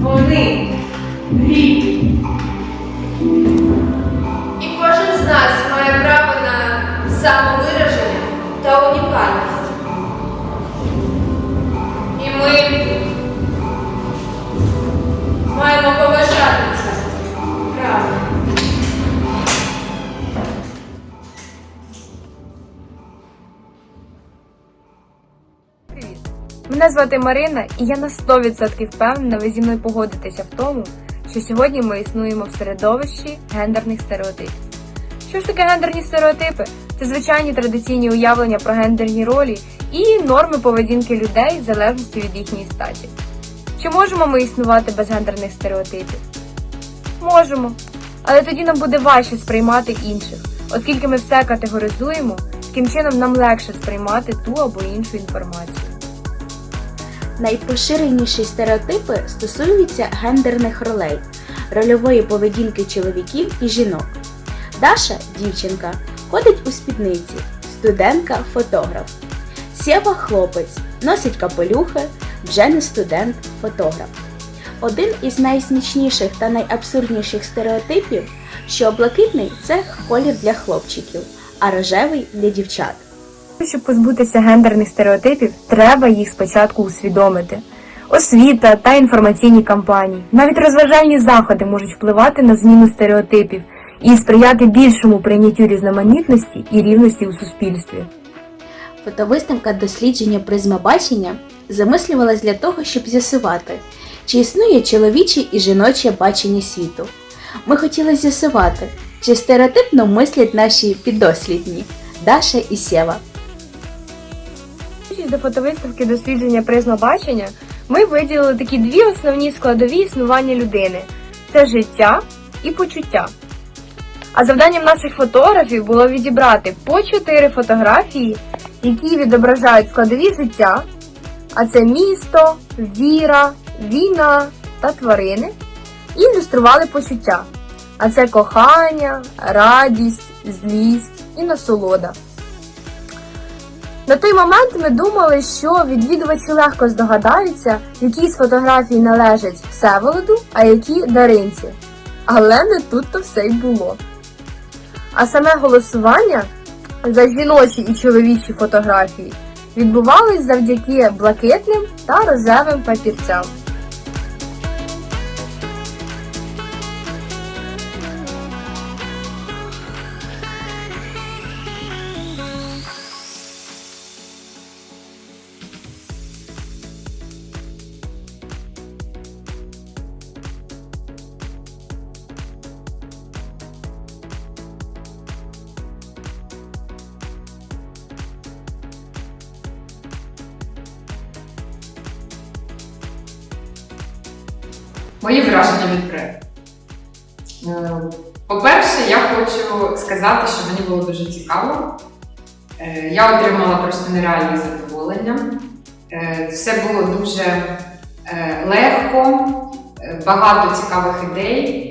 Вони Мене звати Марина, і я на 100% впевнена, ви зі мною погодитеся в тому, що сьогодні ми існуємо в середовищі гендерних стереотипів. Що ж таке гендерні стереотипи? Це звичайні традиційні уявлення про гендерні ролі і норми поведінки людей в залежності від їхньої статі. Чи можемо ми існувати без гендерних стереотипів? Можемо. Але тоді нам буде важче сприймати інших, оскільки ми все категоризуємо, таким чином нам легше сприймати ту або іншу інформацію. Найпоширеніші стереотипи стосуються гендерних ролей, рольової поведінки чоловіків і жінок. Даша дівчинка ходить у спідниці, студентка фотограф. Сєва хлопець носить капелюхи, вже не студент фотограф. Один із найсмішніших та найабсурдніших стереотипів, що блакитний це колір для хлопчиків, а рожевий для дівчат. Щоб позбутися гендерних стереотипів, треба їх спочатку усвідомити. Освіта та інформаційні кампанії, навіть розважальні заходи можуть впливати на зміну стереотипів і сприяти більшому прийняттю різноманітності і рівності у суспільстві. Фотовиставка дослідження призма бачення замислювалась для того, щоб з'ясувати, чи існує чоловіче і жіноче бачення світу. Ми хотіли з'ясувати, чи стереотипно мислять наші піддослідні Даша і Сєва. До фотовиставки дослідження призма бачення ми виділили такі дві основні складові існування людини: це життя і почуття. А завданням наших фотографів було відібрати по чотири фотографії, які відображають складові життя, а це місто, віра, війна та тварини, і ілюстрували почуття. А це кохання, радість, злість і насолода. На той момент ми думали, що відвідувачі легко здогадаються, які з фотографій належать Всеволоду, а які Даринці. Але не тут-то все й було. А саме голосування за жіночі і чоловічі фотографії відбувалось завдяки блакитним та рожевим папірцям. Мої враження від проекту. Е, По-перше, я хочу сказати, що мені було дуже цікаво. Е, Я отримала просто нереальне задоволення. Е, Все було дуже легко, багато цікавих ідей.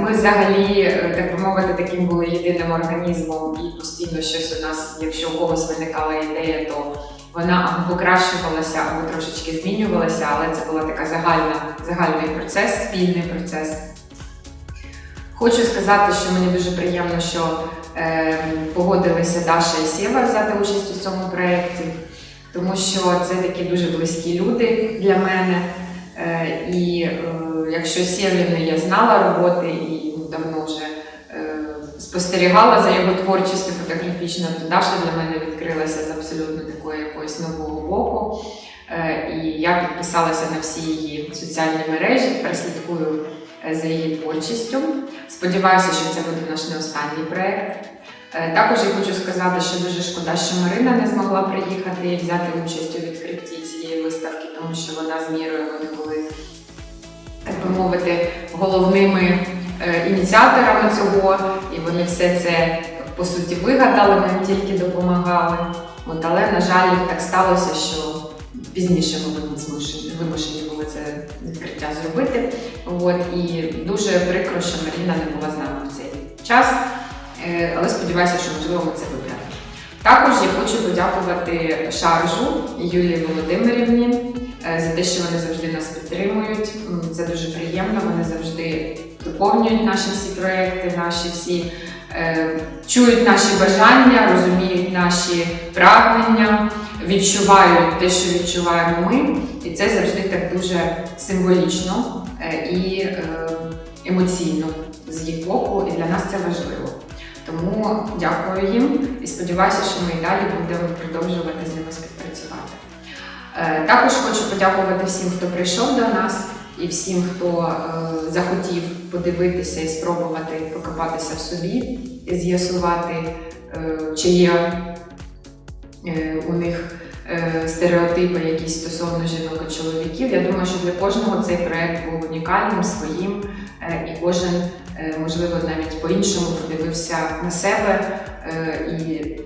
Ми взагалі, так би мовити, таким були єдиним організмом, і постійно щось у нас, якщо у когось виникала ідея, то вона або покращувалася, або трошечки змінювалася, але це була така загальна, загальний процес, спільний процес. Хочу сказати, що мені дуже приємно, що е, погодилися Даша і Сєва взяти участь у цьому проєкті, тому що це такі дуже близькі люди для мене. Е, і е, якщо Сєвліни я знала роботи і ну, давно вже е, спостерігала за його творчістю фотографічно, то Даша для мене відкрилася з абсолютно такої якогось нового боку. Е, І я підписалася на всі її соціальні мережі, тепер е, за її творчістю. Сподіваюся, що це буде наш не останній проєкт. Е, Також я хочу сказати, що дуже шкода, що Марина не змогла приїхати і взяти участь у відкритті цієї виставки, тому що вона з мірою вони були, так би мовити, головними ініціаторами цього, вони все це по суті вигадали, їм тільки допомагали. От, але, на жаль, так сталося, що пізніше були змушені, вимушені були це відкриття зробити. От, і дуже прикро, що Маріна не була з нами в цей час, Е, але сподіваюся, що можливо ми це виправимо. Також я хочу подякувати Шаржу Юлії Володимирівні е, за те, що вони завжди нас підтримують. Це дуже приємно. Вони завжди доповнюють наші всі проекти, наші всі е, чують наші бажання, розуміють наші прагнення, відчувають те, що відчуваємо ми. І це завжди так дуже символічно е, і е, емоційно з їх боку, і для нас це важливо. Тому дякую їм і сподіваюся, що ми і далі будемо продовжувати з ними співпрацювати. Е, Також хочу подякувати всім, хто прийшов до нас, і всім, хто захотів подивитися і спробувати покопатися в собі, з'ясувати, е, чи є е, у них е, стереотипи якісь стосовно жінок і чоловіків. Я думаю, що для кожного цей проект був унікальним, своїм, і кожен, можливо, навіть по-іншому подивився на себе і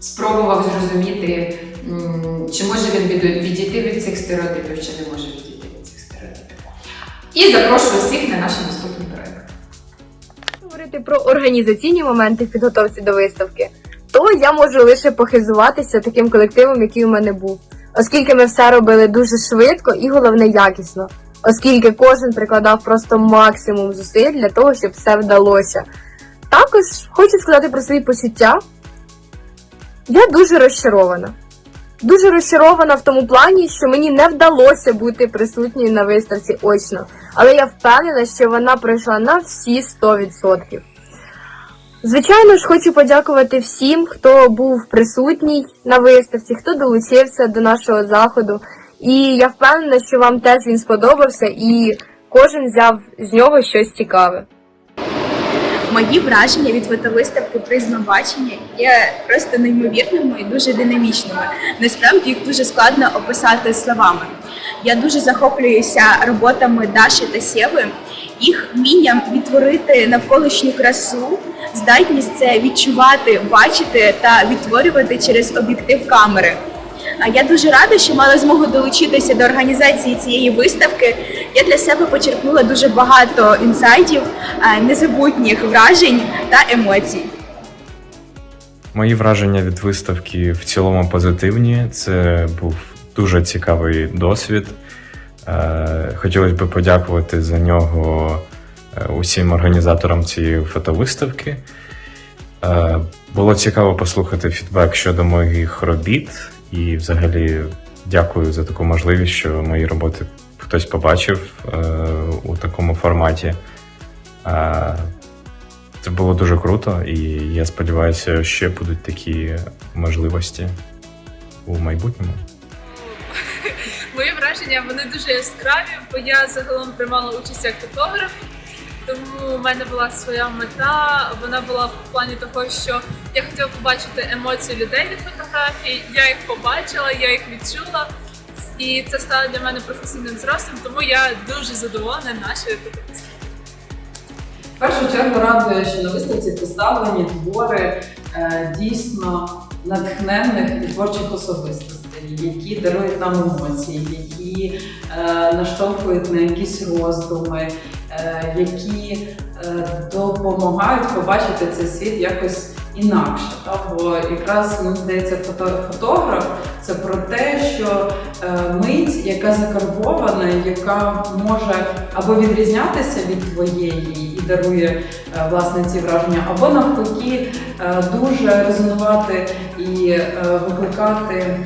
спробував зрозуміти, чи може він відійти від цих стереотипів, чи не може відійти від цих стереотипів. І запрошую всіх на наш наступний проект. Говорити про організаційні моменти в підготовці до виставки, то я можу лише похизуватися таким колективом, який у мене був, оскільки ми все робили дуже швидко і головне якісно, оскільки кожен прикладав просто максимум зусиль для того, щоб все вдалося. Також хочу сказати про свої почуття. Я дуже розчарована. Дуже розчарована в тому плані, що мені не вдалося бути присутньою на виставці очно, але я впевнена, що вона пройшла на всі 100%. Звичайно ж, хочу подякувати всім, хто був присутній на виставці, хто долучився до нашого заходу. І я впевнена, що вам теж він сподобався, і кожен взяв з нього щось цікаве. Мої враження від фотовиставки «Призма бачення» є просто неймовірними і дуже динамічними. Насправді їх дуже складно описати словами. Я дуже захоплююся роботами Даші та Сєви, їх вмінням відтворити навколишню красу, здатність це відчувати, бачити та відтворювати через об'єктив камери. Я дуже рада, що мала змогу долучитися до організації цієї виставки. Я для себе почерпнула дуже багато інсайтів, е, незабутніх вражень та емоцій. Мої враження від виставки в цілому позитивні. Це був дуже цікавий досвід. Е, Хотілося б подякувати за нього е, усім організаторам цієї фотовиставки. Е, Було цікаво послухати фідбек щодо моїх робіт, і взагалі дякую за таку можливість, що мої роботи хтось побачив у такому форматі. Це було дуже круто, і я сподіваюся, ще будуть такі можливості у майбутньому. Враження вони дуже яскраві, бо я загалом приймала участь як фотограф. Тому в мене була своя мета. Вона була в плані того, що я хотіла побачити емоції людей від фотографій. Я їх побачила, я їх відчула. І це стало для мене професійним зростом, тому я дуже задоволена нашою. В першу чергу радує, що на виставці представлені твори е, дійсно натхненних і творчих особистостей, які дарують нам емоції, які е, наштовхують на якісь роздуми, е, які е, допомагають побачити цей світ якось інакше. Бо якраз мені здається, фото, фотограф це про те, що мить, яка закарбована, яка може або відрізнятися від твоєї і дарує власне ці враження, або навпаки дуже резонувати і викликати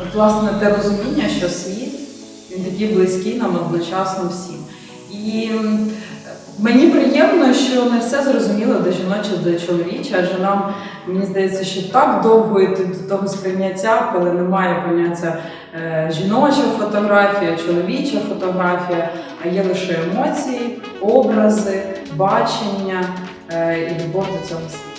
от, власне те розуміння, що світ він такий близький нам одночасно всім. І мені приємно, що не все зрозуміло до жіночого, до чоловічого, адже нам мені здається, що так довго йти до того сприйняття, коли немає поняття е, жіноча фотографія, чоловіча фотографія, а є лише емоції, образи, бачення е, і любов до цього світу.